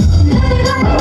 Yeah.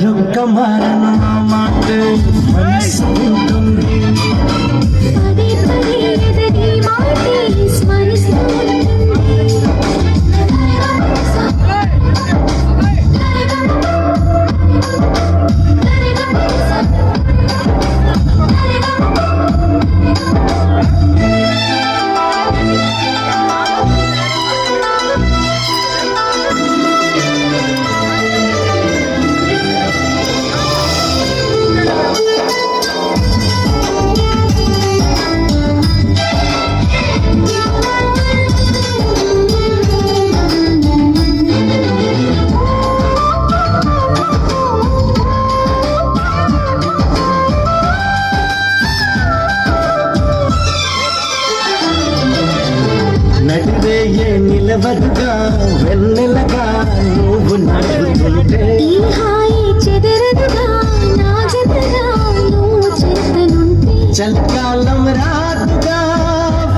మరొక్క మారను నా మాట నడివేయే నిలవదుగా వెన్నెలగా నువ్వు నడుతుంటే ఈ హాయి చెదరదుగా నా జతగా నువ్వు చేతనుంటే చలికాలం రాదుగా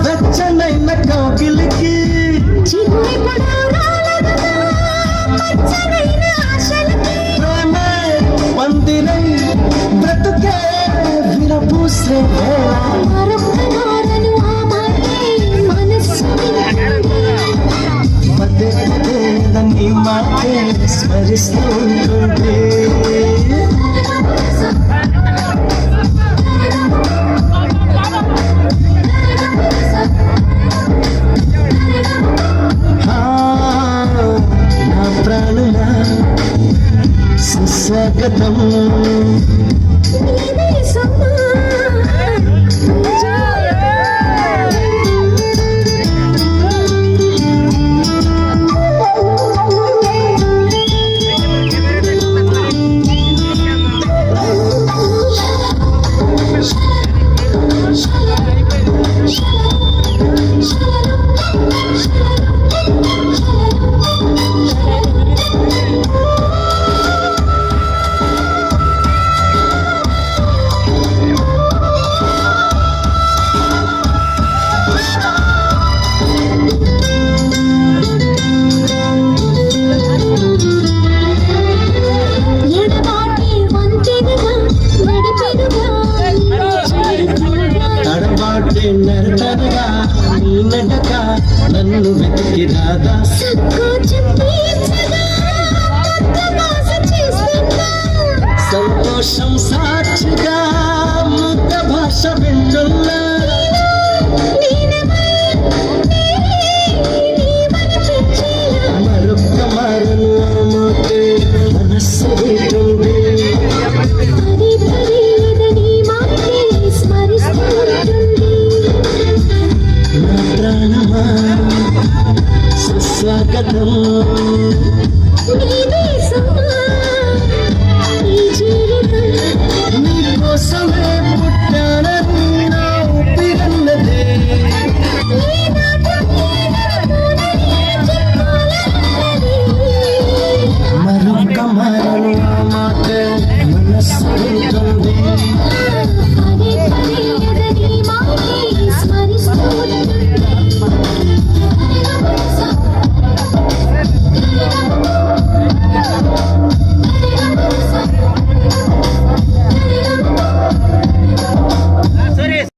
వెచ్చనైన కౌగిలికి. చిన్నెప్పుడు రాలదుగా పచ్చనైన ఆశలకి. ప్రేమే పందిరై బ్రతుకే విరపూసే మరొక్క స్మరిస్తూ ఉంటుంది నీ నడక నన్ను వెతికి రాదా సంతోషం సాక్షిగా ముద్ద భాష పిచ్చేలా మరొక్క మాటే మనస్సు సుస్వాగతం